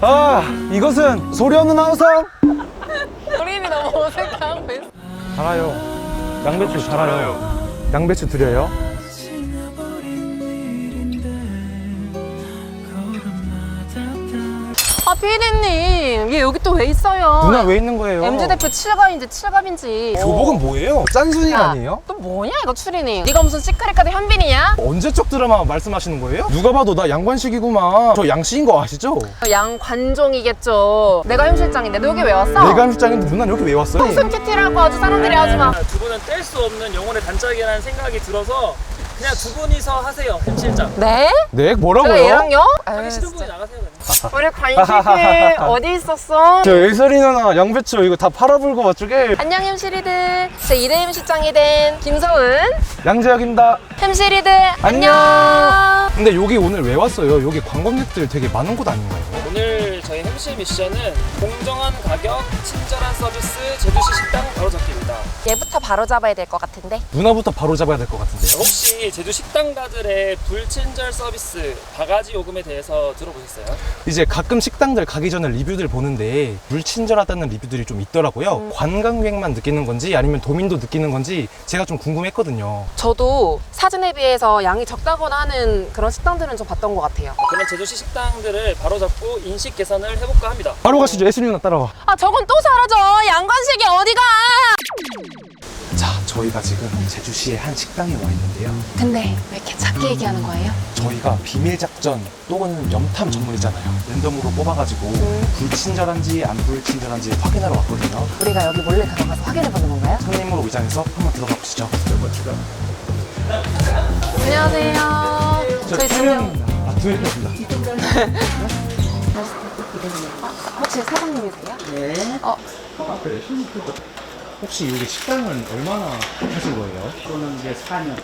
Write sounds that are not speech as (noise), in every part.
아 이것은 소리 없는 아우성 우리는 너무 어색하고 있어. 달아요. 양배추 달아요. 양배추 드려요 피디님. 얘 여기 또 왜 있어요? 누나 왜 있는 거예요? MZ 대표 7갑인지 7갑인지. 교복은 뭐예요? 짠순이 아니에요? 또 뭐냐, 이거 추리닝. 네가 무슨 시크릿 카드 현빈이냐? 언제적 드라마 말씀하시는 거예요? 누가 봐도 나 양관식이구만 저 양씨인 거 아시죠? 양관종이겠죠. 내가 현 실장인데 너 여기 왜 왔어? 내가 실장인데 누나는 여기 왜 왔어요? 무슨 큐티라고 아주 사람들이 하지 마. 두 분은 뗄 수 없는 영혼의 단짝이라는 생각이 들어서 그냥 두 분이서 하세요, 임 실장. 네? 네 제가 뭐라고요? 얘랑요? 하기 아유, 싫은 분이 진짜. 나가세요, 그냥. 우리 관식이 (laughs) 어디 있었어? 저 예설이 누나 양배추 이거 다 팔아불고 어쩌게 안녕 햄시리들. 제 2대 햄실장이 된 김서은. 양재혁입니다 햄시리들 안녕. 안녕. 근데 여기 오늘 왜 왔어요? 여기 관광객들 되게 많은 곳 아닌가요? 오늘 저희 햄시 미션은 공정한 가격, 친절한 서비스, 제주시 식당 바로 잡기입니다. 얘부터 바로 잡아야 될 것 같은데. 누나부터 바로 잡아야 될 것 같은데요? 혹시 제주 식당가들의 불친절 서비스, 바가지 요금에 대해서 들어보셨어요? 이제 가끔 식당들 가기 전에 리뷰들 보는데 불친절하다는 리뷰들이 좀 있더라고요. 관광객만 느끼는 건지 아니면 도민도 느끼는 건지 제가 좀 궁금했거든요. 저도 사진에 비해서 양이 적다거나 하는 그런 식당들은 좀 봤던 것 같아요. 그런 제주시 식당들을 바로 잡고 인식 개선 을 해볼까 합니다. 바로 가시죠. 예슬이 누나 따라와. 아 저건 또 사라져. 양관식이 어디가? 자, 저희가 지금 제주시의 한 식당에 와 있는데요. 근데 왜 이렇게 작게 얘기하는 거예요? 저희가 비밀 작전 또는 염탐 전문이잖아요. 랜덤으로 뽑아가지고 불친절한지 안 불친절한지 확인하러 왔거든요. 우리가 여기 몰래 들어가서 확인해 보는 건가요? 손님으로 위장해서 한번 들어가 보시죠. 안녕하세요. 저희 지금 아, 두 명입니다. (laughs) 혹시 사장님이세요? 네. 어, 혹시 여기 식당은 얼마나 하신 거예요? 저는 이제 4년.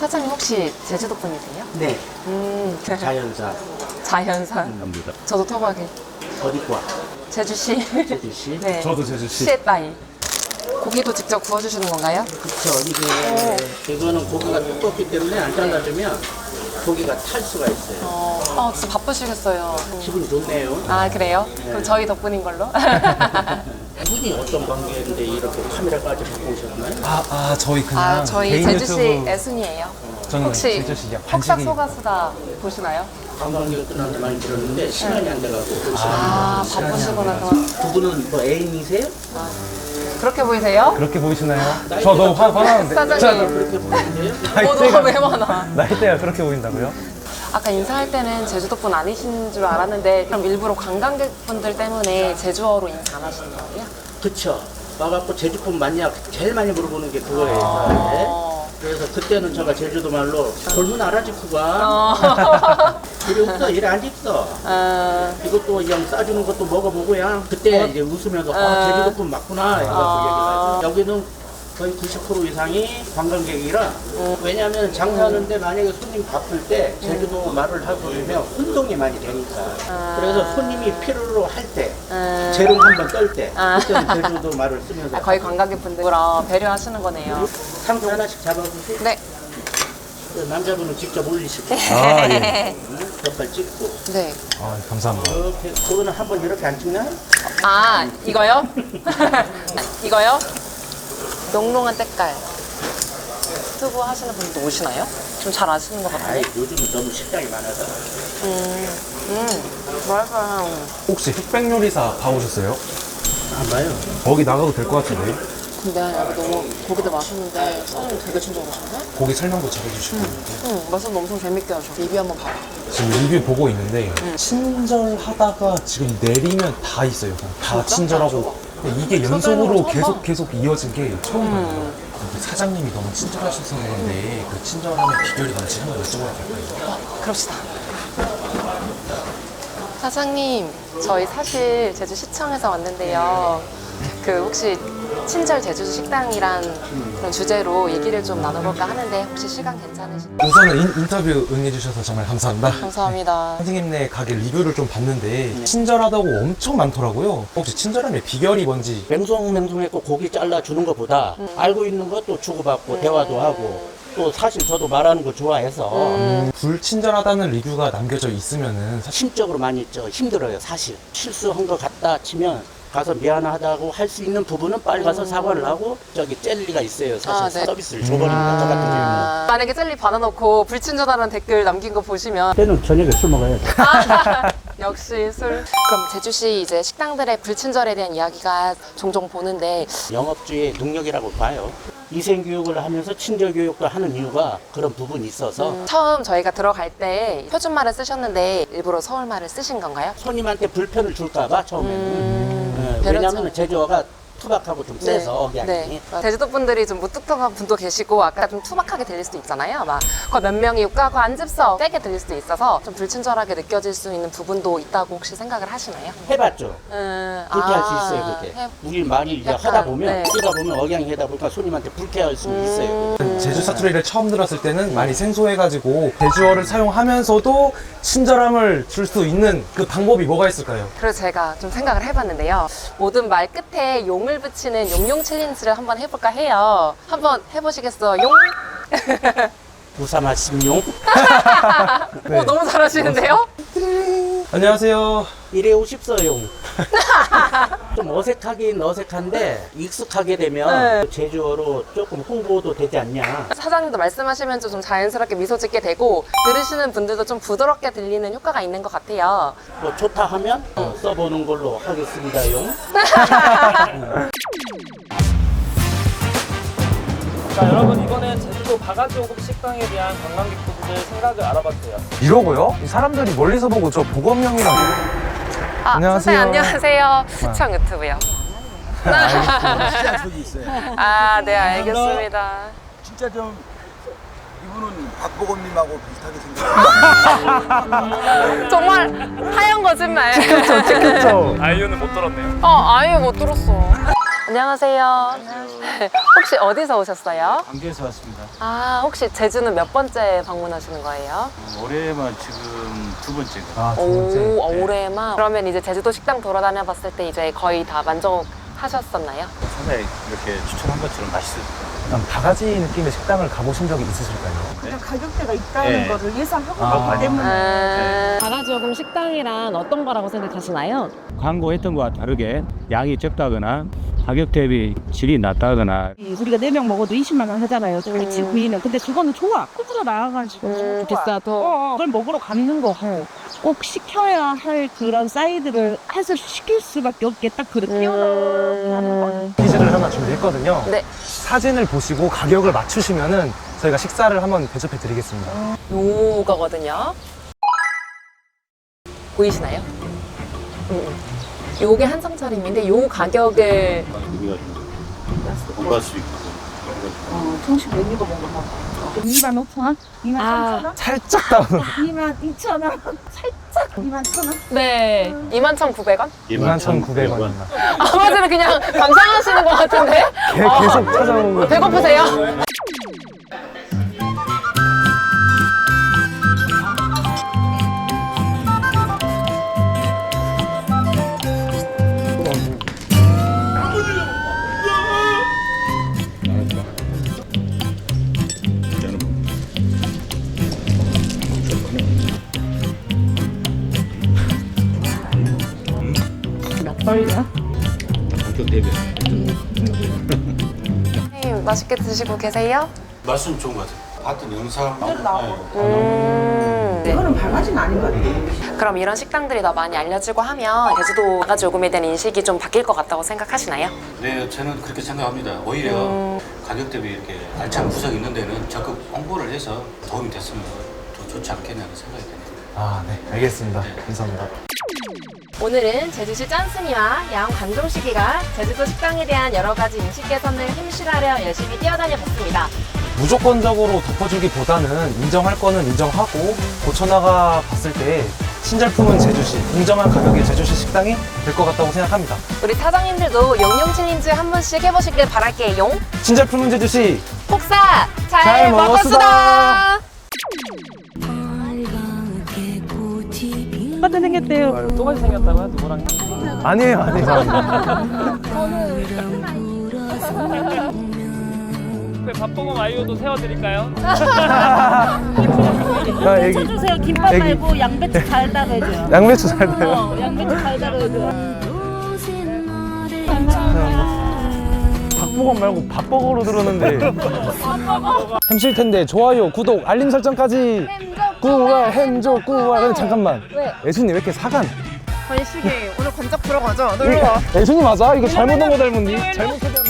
사장님 혹시 제주도 분이세요? 네. 음, 자연사 자연산. 갑니다. 저도 토박이. 어디과? 제주시. 제주시. 네. 저도 제주시. 시의 따위. 고기도 직접 구워주시는 건가요? 그쵸. 이게 이거는 고기가 두껍기 때문에 안 잘라주면 고기가 탈 수가 있어요. 어, 아, 진짜 바쁘시겠어요. 기분이 좋네요. 아, 그래요? 그럼 저희 덕분인 걸로? (laughs) 분이 어떤 관계인데 이렇게 카메라까지 갖고 오셨나요? 아, 아 저희 그냥 아, 저희 개인 제주시 유튜브 애순이에요. 저는 혹시 제주시 야 폭삭 반식이 소가수다 보시나요? 관광객들한테 많이 들었는데 시간이 안 돼가지고. 아, 바쁘시구나. 그럼. 두 분은 뭐 애인이세요? 그렇게 보이세요? 그렇게 보이시나요? 저 너무 화, 화나는데 사장님. 그렇게 보이는데요? 어, 너가 왜 많아? 나이대가 그렇게 보인다고요? 아까 인사할 때는 제주도 분 아니신 줄 알았는데 그럼 일부러 관광객분들 때문에 제주어로 인사 안 하시는 거예요? 그쵸. 와갖고 제주품 맞냐? 제일 많이 물어보는 게 그거예요. 어. 그래서 그때는 제가 제주도 말로 젊은 아라지쿠가. 어. (laughs) 이리 없어 이리 안 있어. 어. 이것도 그냥 싸주는 것도 먹어보고야. 그때 이제 웃으면서 아 어. 제주도품 맞구나. 어. 얘기를 하죠. 여기는 거의 90% 이상이 관광객이라. 왜냐하면 장사하는데 만약에 손님 바쁠 때 제주도 말을 하고 그러면 혼동이 많이 되니까. 그래서 손님이 필요로 할 때 음. 재롱 한번 떨 때 아. 그때는 제주도 말을 쓰면서. 아, 거의 관광객분들이랑 배려하시는 거네요. 상표 하나씩 잡아주세요 네. 그 남자분은 직접 올리시고 아, 예. 젓갈 찍고 네. 아, 감사합니다. 이렇게 그거는 한 번 이렇게 안 찍나요? 아, 이거요? (laughs) 이거요? 농롱한 때깔. 유튜브 하시는 분도 오시나요? 좀 잘 아시는 것 같아요. 아이 요즘은 너무 식당이 많아서 음, 음, 뭐랄까. 혹시 흑백 요리사 봐오셨어요? 안 봐요. 거기 나가도 될 것 같은데 근데 너무 고기도 맛있는데 사장님 되게 친절하신데? 거기 설명도 잘해주시고 응, 말씀도 엄청 재밌게 하셔. 리뷰 한번 봐봐. 지금 리뷰 보고 있는데 친절하다가 지금 내리면 다 있어요. 다 친절하고 근데 이게 연속으로 처음 계속 봐. 계속 이어진 게 처음이에요. 근데 사장님이 너무 친절하셔서 그런데 그 친절함의 비결이 뭔지 한번 여쭤봐도 될까요? 그럽시다. 사장님, 저희 사실 제주 시청에서 왔는데요. 그 혹시 친절 제주도 식당이란 그런 주제로 얘기를 좀 나눠볼까 하는데 혹시 시간 괜찮으신가요? 우선은 인, 인터뷰 응해주셔서 정말 감사합니다. 감사합니다. (laughs) 선생님네 가게 리뷰를 좀 봤는데 친절하다고 엄청 많더라고요. 혹시 친절함의 비결이 뭔지 맹송맹송했고 고기 잘라 주는 것보다 알고 있는 것도 주고받고 대화도 하고 또 사실 저도 말하는 거 좋아해서 음. 불친절하다는 리뷰가 남겨져 있으면은 사실 심적으로 많이 저 힘들어요 사실 실수한 것 같다 치면 가서 미안하다고 할 수 있는 부분은 빨리 가서 사과를 하고 저기 젤리가 있어요. 사실 음. 아, 네. 서비스를 줘버립니다 저 같은 경우는. 아, 만약에 젤리 받아놓고 불친절하다는 댓글 남긴 거 보시면. 때는 저녁에 술 먹어야 돼. (laughs) 역시 술. 그럼 제주시 이제 식당들의 불친절에 대한 이야기가 종종 보는데. 영업주의 능력이라고 봐요. 위생 교육을 하면서 친절 교육도 하는 이유가 그런 부분이 있어서 처음 저희가 들어갈 때 표준말을 쓰셨는데 일부러 서울말을 쓰신 건가요? 손님한테 불편을 줄까봐 처음에는 음, 예, 왜냐하면 제주어가 투박하고 좀 세서 억양이 네. 제주도 분들이 좀 무뚝뚝한 분도 계시고 아까 좀 투박하게 들릴 수도 있잖아요. 막 거의 몇 명이 육가고 앉읍서 세게 들릴 수도 있어서 좀 불친절하게 느껴질 수 있는 부분도 있다고 혹시 생각을 하시나요? 해봤죠 음, 그렇게 할수 아, 있어요 그렇게 해- 우리 많이 이제 약간, 하다 보면 네. 쓰다 보면 억양이 하다 보니까 손님한테 불쾌할 수 음. 있어요 제주 사투리를 처음 들었을 때는 많이 생소해가지고 제주어를 사용하면서도 친절함을 줄 수 있는 그 방법이 뭐가 있을까요? 그래서 제가 좀 생각을 해봤는데요. 모든 말 끝에 용을 붙이는 용용 챌린지를 한번 해볼까 해요. 한번 해보시겠어요? 용? (laughs) 부사마 심용 (laughs) 네. 오, 너무 잘하시는데요? 안녕하세요. 이래 오십서용 (laughs) 좀 어색하긴 어색한데 익숙하게 되면 네. 제주어로 조금 홍보도 되지 않냐 사장님도 말씀하시면 좀 자연스럽게 미소 짓게 되고 들으시는 분들도 좀 부드럽게 들리는 효과가 있는 것 같아요. 뭐 좋다 하면 어, 써보는 걸로 하겠습니다 용 (laughs) 자 여러분 이번엔 제주도 바가지 오급 식당에 대한 관광객분들 생각을 알아봤어요. 이러고요? 이 사람들이 멀리서 보고 저 보검형이랑 아, 안녕하세요. 선생님 안녕하세요. 시청 유튜브요. (laughs) 약속이 있어요. 아, 네, 알겠습니다. 진짜 좀 이분은 박보검님하고 비슷하게 생겼어요. (laughs) 정말 하얀 거짓말. 그렇죠. 아이유는 못 들었네요. 어, 아유, 못 들었어. 안녕하세요. 혹시 어디서 오셨어요? 광주에서 왔습니다. 아, 혹시 제주는 몇 번째 방문하시는 거예요? 올해만 지금 두 번째가. 아, 두 오, 번째. 어, 올해만. 그러면 이제 제주도 식당 돌아다녀 봤을 때 이제 거의 다 만족하셨었나요? 상당히 이렇게 추천한 것처럼 맛있어요. 약간 바가지 느낌의 식당을 가보신 적이 있으실까요? 그냥 가격대가 있다는 네. 거를 예상하고 아. 갔기 때문에 아, 바가지오금 식당이란 어떤 거라고 생각하시나요? 광고했던 것과 다르게 양이 적다거나 가격 대비 질이 낮다거나 우리가 네 명 먹어도 20만 원 하잖아요. 같이 구이는. 근데 저거는 좋아. 크기가 나와가지고 음, 좋아. 비싸도. 어, 어, 그걸 먹으러 가는 거. 꼭 시켜야 할 그런 사이드를 해서 시킬 수밖에 없게 딱 그렇게 태어나는 거. 퀴즈를 하나 준비했거든요. 네. 사진을 보시고 가격을 맞추시면은 저희가 식사를 한번 대접해 드리겠습니다. 요거거든요. 보이시나요? 음, 음. 요게 한 상 차림인데 요 가격을 공부할 수 있고 어, 정식 메뉴가 뭔가 봐. 2만 5천 원? 2만 아. 3천 원? 살짝 다운. (laughs) 2만 2천 원? 살짝 2만 1천 원? 네 21,900원? 21,900원입니다. 아 맞아요 그냥 감상하시는 것 같은데 계속 찾아온 거. 배고프세요? 가격 대비 선생님 맛있게 드시고 계세요? 맛은 좋은 것 같아요. 봤던 영상 음 네. 이거는 바가지는 아닌 것 같아. 그럼 이런 식당들이 더 많이 알려지고 하면 제주도 바가지 요금에 대한 인식이 좀 바뀔 것 같다고 생각하시나요? 네, 저는 그렇게 생각합니다. 오히려 가격 대비 이렇게 알찬 구석이 있는 데는 적극 홍보를 해서 도움이 됐으면 더 좋지 않겠냐는 생각이 듭니다. 아, 네. 알겠습니다. 감사합니다. 오늘은 제주시 짠순이와 양 관종시기가 제주도 식당에 대한 여러 가지 인식 개선을 힘실하려 열심히 뛰어다녀 봤습니다. 무조건적으로 덮어주기보다는 인정할 거는 인정하고 고쳐나가 봤을 때 신제품은 제주시, 공정한 가격의 제주시 식당이 될 것 같다고 생각합니다. 우리 사장님들도 용용 챌린지 한 번씩 해보시길 바랄게요. 신제품은 제주시 폭사 잘, 잘 먹었수다. 똑같은 생겼대요. 똑같이 생겼다고요? 누구랑? 아니에요, 아니에요. 옆에 밥버거 마이오도 세워드릴까요? 아, 애기. 주세요. 김밥 애기. 말고 양배추 달다가 해줘요. 양배추 잘 돼요. 어, 양배추 달다가 해줘요. 박보검 말고 밥버거로 들었는데. 햄실 텐데 좋아요, 구독, 알림 설정까지. 구월 햄조 구월. 근데 잠깐만. 왜? 애순이 왜 이렇게 사간? 건식이 오늘 건작 들어가죠? 놀러 와. 애순이 맞아? 이거 잘못 온거 닮은니? 잘못 소개한 거.